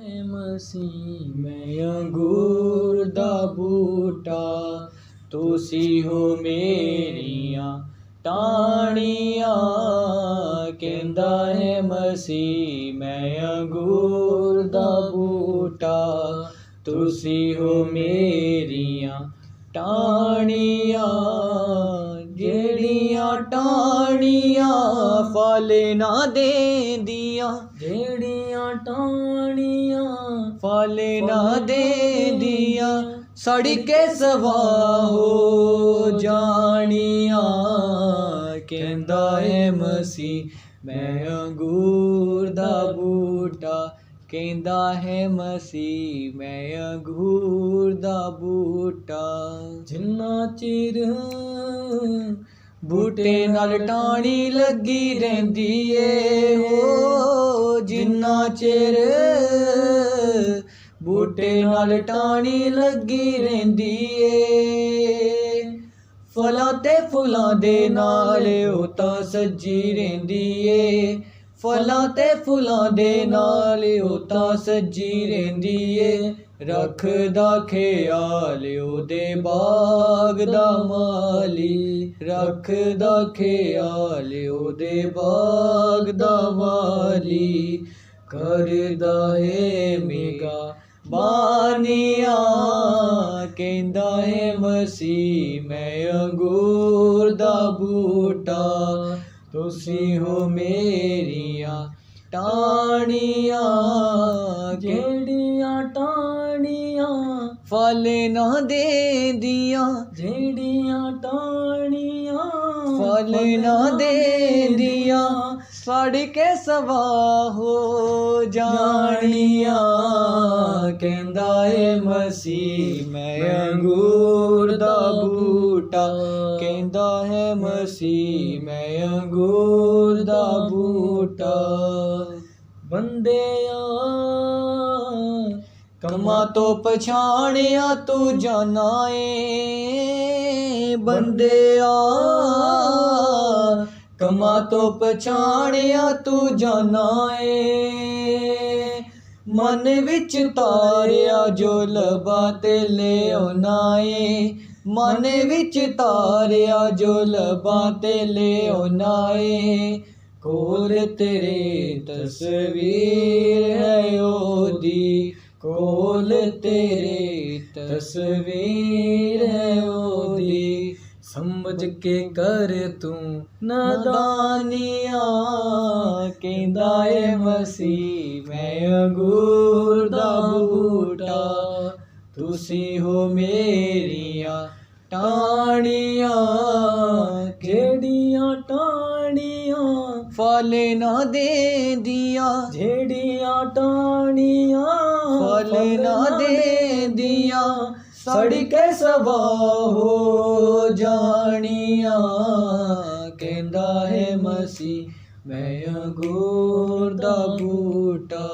ਹੈ ਮਸੀਹ ਮੈਂ ਅੰਗੂਰ ਦਾ ਬੂਟਾ, ਤੁਸੀਂ ਹੋ ਮੇਰੀਆਂ ਟਾਹਣੀਆਂ। ਕਹਿੰਦਾ ਹੈ ਮਸੀ, ਮੈਂ ਅੰਗੂਰ ਦਾ ਬੂਟਾ, ਤੁਸੀਂ ਹੋ ਮੇਰੀਆਂ ਟਾਹਣੀਆਂ। ਜਿਹੜੀਆਂ ਟਾਹਣੀਆਂ ਫਲ ਨਾ ਦੇਂਦੀਆਂ ਜਿਹੜੀਆਂ ਟਾਹਣੀਆਂ ਫਲ ਨਾ ਦੇਂਦੀਆਂ ਸੜ ਕੇ ਸਵਾ ਹੋ ਜਾਣੀਆਂ। ਕਹਿੰਦਾ ਏ ਮਸੀਹ ਮੈਂ ਅੰਗੂਰ ਦਾ ਬੂਟਾ ਕਹਿੰਦਾ ਹੈ ਮਸੀਹ, ਮੈਂ ਅੰਗੂਰ ਦਾ ਬੂਟਾ। ਜਿੰਨਾ ਚਿਰ ਬੂਟੇ ਨਾਲ ਟਾਣੀ ਲੱਗੀ ਰਹਿੰਦੀ ਏ, ਹੋ ਜਿੰਨਾ ਚਿਰ ਬੂਟੇ ਨਾਲ ਟਾਣੀ ਲੱਗੀ ਰਹਿੰਦੀ ਏ। ਫਲਾਂ ਤੇ ਫੁੱਲਾਂ ਦੇ ਨਾਲ ਉਹ ਤਾਂ ਸੱਜੀ ਰਹਿੰਦੀ ਏ। ਫਲਾਂ ਤੇ ਫੁੱਲਾਂ ਦੇ ਨਾਲ ਉਹ ਤਾਂ ਸੱਜੀ ਰਹਿੰਦੀ ਏ। ਰੱਖਦਾ ਖਿਆਲ ਉਹਦੇ ਬਾਗ ਦਾ ਮਾਲੀ। ਰੱਖਦਾ ਖਿਆਲ ਉਹਦੇ ਬਾਗ ਦਾ ਮਾਲੀ। ਕਰਦਾ ਏ ਮੇਗਾ ਬਾਨੀਆਂ, ਕਹਿੰਦਾ ਏ ਮਸੀਹ, ਮੈਂ ਅੰਗੂਰ ਦਾ ਬੂਟਾ। ਤੁਸੀਂ ਹੋ ਮੇਰੀਆਂ ਟਾਹਣੀਆਂ ਜਿਹੜੀਆਂ ਟਾਹਣੀਆਂ ਫਲ ਨਾ ਦੇਂਦੀਆਂ। ਜਿਹੜੀਆਂ ਟਾਹਣੀਆਂ ਫਲ ਨਾ ਦੇਂਦੀਆਂ ਸੜ ਕੇ ਸਵਾ ਹੋ ਜਾਣੀਆਂ। ਕਹਿੰਦਾ ਏ ਮਸੀਹ ਮੈਂ ਬੂਟਾ ਕਹਿੰਦਾ ਹੈ ਮਸੀਹ, ਮੈਂ ਅੰਗੂਰ ਦਾ ਬੂਟਾ। ਬੰਦਿਆ, ਕਮਾਂ ਤੋਂ ਪਛਾਣਿਆ ਤੂੰ ਜਾਣਾ ਏ। ਬੰਦਿਆ, ਕਮਾਂ ਤੋਂ ਪਛਾਣਿਆ ਤੂੰ ਜਾਣਾ ਏ। ਮਨ ਵਿੱਚ ਤਾਰਿਆ ਜੋ ਲਬਾ ਤੇ ਲਿਆਉਣਾ ਏ। ਮਨ ਵਿੱਚ ਤਾਰਿਆ ਜੋ ਲਬਾ ਤੇ ਲਿਆਉਣਾ ਏ ਕੋਲ ਤੇਰੇ ਤਸਵੀਰ ਹੈ ਉਹਦੀ, ਕੋਲ ਤੇਰੇ ਤਸਵੀਰ ਹੈ ਉਹਦੀ। ਸਮਝ ਕੇ ਕਰ ਤੂੰ ਨਦਾਨੀਆਂ, ਕਹਿੰਦਾ ਏ ਮਸੀਹ, ਮੈਂ ਅੰਗੂਰ ਦਾ ਬੂਟਾ, ਤੁਸੀਂ ਹੋ ਮੇਰੀਆਂ ਟਾਹਣੀਆਂ ਜਿਹੜੀਆਂ ਟਾਹਣੀਆਂ ਫਲ ਨਾ ਦੇਂਦੀਆਂ। ਜਿਹੜੀਆਂ ਟਾਹਣੀਆਂ ਫਲ ਨਾ ਦੇਂਦੀਆਂ ਸੜ ਕੇ ਸਵਾ ਹੋ ਜਾਣੀਆਂ। ਕਹਿੰਦਾ ਹੈ ਮਸੀਹ ਮੈਂ ਅੰਗੂਰ ਦਾ ਬੂਟਾ।